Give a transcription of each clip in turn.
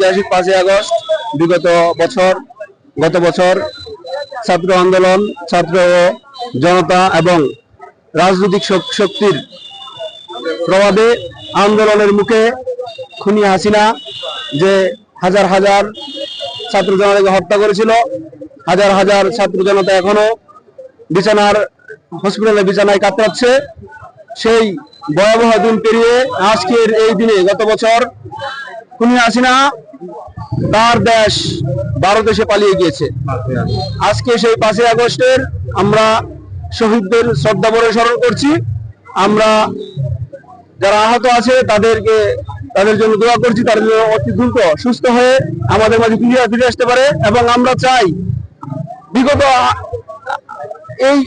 ঐতিহাসিক পাঁচই আগস্ট, বিগত বছর, গত বছর ছাত্র আন্দোলন, ছাত্র জনতা এবং রাজনৈতিক শক্তির প্রভাবে আন্দোলনের মুখে খুনি হাসিনা যে হাজার হাজার ছাত্র জনতাকে হত্যা করেছিল, হাজার হাজার ছাত্র জনতা এখনও বিছানার হসপিটালে বিছানায় কাতরাচ্ছে, সেই ভয়াবহ দিন পেরিয়ে আজকের এই দিনে গত বছর খুনি হাসিনা তার দেশ ভারত দেশে পালিয়ে গিয়েছে। আজকে সেই পাঁচই আগস্টের আমরা শহীদদের শ্রদ্ধা ভরে স্মরণ করছি। আমরা যারা আহত আছে তাদেরকে, তাদের জন্য দোয়া করছি, তাদের জন্য অতি দ্রুত সুস্থ হয়ে আমাদের মাঝে ফিরে ফিরে আসতে পারে এবং আমরা চাই বিগত এই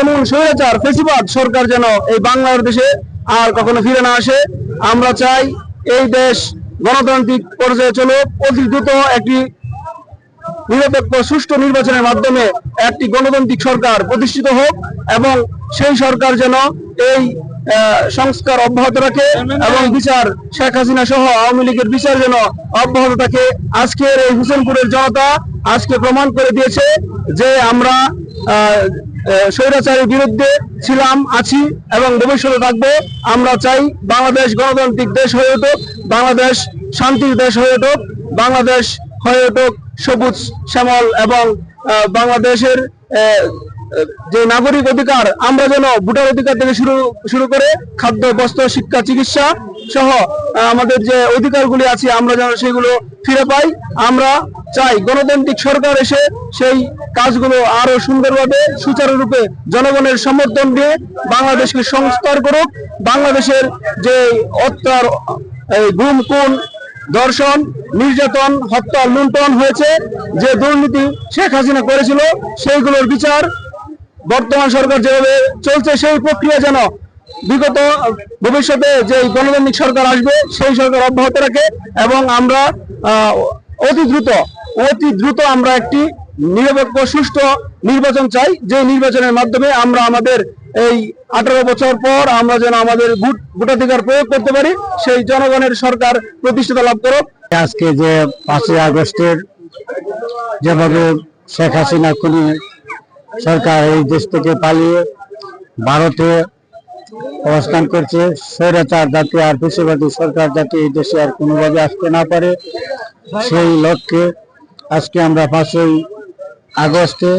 এমন স্বৈরাচার, ফেসিবাদ সরকার যেন এই বাংলাদেশে আর কখনো ফিরে না আসে। আমরা চাই এই দেশ গণতান্ত্রিক পর্যায়ে চলুক অতি দ্রুত একটি নিরপেক্ষ, সুষ্ঠু নির্বাচনের মাধ্যমে একটি গণতান্ত্রিক সরকার প্রতিষ্ঠিত হোক এবং সেই সরকার যেন এই সংস্কার অব্যাহত রাখে এবং বিচার শেখ হাসিনা সহ আওয়ামী লীগের বিচার যেন অব্যাহত থাকে। আজকের এই হুসেনপুরের জনতা আজকে প্রমাণ করে দিয়েছে যে আমরা স্বৈরাচারের বিরুদ্ধে ছিলাম, আছি এবং ভবিষ্যতে থাকব। আমরা চাই বাংলাদেশ গণতান্ত্রিক দেশ হয়ে উঠুক, বাংলাদেশ শান্তির দেশ হয়ে উঠুক, বাংলাদেশ হয়ে উঠুক সবুজ, শ্যামল এবং বাংলাদেশের যে নাগরিক অধিকার, আমরা যেন ভোটার অধিকার থেকে শুরু শুরু করে খাদ্য, বস্ত্র, শিক্ষা, চিকিৎসা সহ আমাদের যে অধিকারগুলি আছে, আমরা যেন সেগুলো ফিরে পাই। আমরা চাই গণতান্ত্রিক সরকার এসে সেই কাজগুলো আরও সুন্দরভাবে, সুচারুরূপে জনগণের সমর্থন দিয়ে বাংলাদেশকে সংস্কার করুক। বাংলাদেশের যে অত্যার গুম, খুন, ধর্ষণ, নির্যাতন, হত্যা, লুণ্ঠন হয়েছে, যে দুর্নীতি শেখ হাসিনা করেছিল, সেইগুলোর বিচার বর্তমান সরকার যেভাবে চলছে, সেই প্রক্রিয়া যেন বিগত ভবিষ্যতে যে গণতান্ত্রিক সরকার আসবে, সেই সরকার অব্যাহত রাখে এবং আমরা অতি দ্রুত অতি দ্রুত আমরা একটি নিরপেক্ষ, সুষ্ঠু নির্বাচন চাই। যে নির্বাচনের মাধ্যমে আমরা আমাদের এই আঠারো বছর পর আমরা যেন আমাদের ভোট, ভোটাধিকার প্রয়োগ করতে পারি, সেই জনগণের সরকার প্রতিষ্ঠিত লাভ করুক। আজকে যে পাঁচই আগস্টের যেভাবে শেখ হাসিনা খুনি সরকার এই দেশ থেকে পালিয়ে ভারতে অবস্থান করছে, স্বৈরাচার যাতে আর পেশিবাদী সরকার যাতে এই দেশে আর কোনোভাবে আসতে না পারে, সেই লক্ষ্যে আজকে আমরা পাঁচই আগস্টে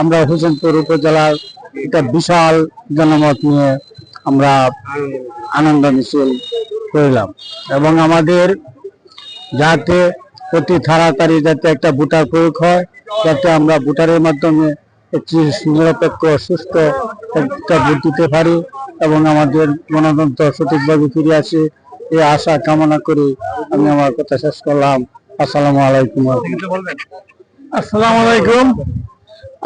আমরা হোসেনপুর উপজেলার একটা বিশাল জনমত নিয়ে আমরা আনন্দ মিছিল করলাম। এবং আমাদের যাতে অতি তাড়াতাড়ি যাতে একটা ভোটার প্রয়োগ হয়, যাতে আমরা ভোটারের মাধ্যমে একটি নিরপেক্ষ, সুস্থ একটা ভোট দিতে পারি এবং আমাদের গণতন্ত্র সঠিকভাবে ফিরে আসে, এই আশা কামনা করে আমি আমার কথা শেষ করলাম। আসসালামু আলাইকুম। আসসালামু আলাইকুম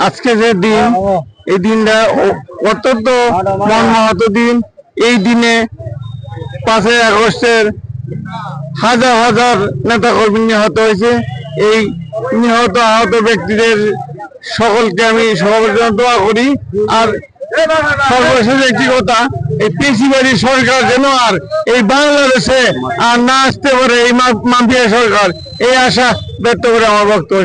আজকে যে দিন, এই দিনটা অত্যন্ত মর্মাহত দিন। এই দিনে পাঁচই আগস্টের হাজার হাজার নেতা কর্মী নিহত হয়েছে। এই নিহত আহত ব্যক্তিদের সকলকে আমি সকলের জন্য দোয়া করি। আর সর্বশেষ একটি কথা? এই পিসিবাড়ি সরকার যেন আর এই বাংলাদেশে আর না আসতে পারে এই মাফিয়া সরকার, এই আশা ব্যক্ত করে আমার বক্তব্য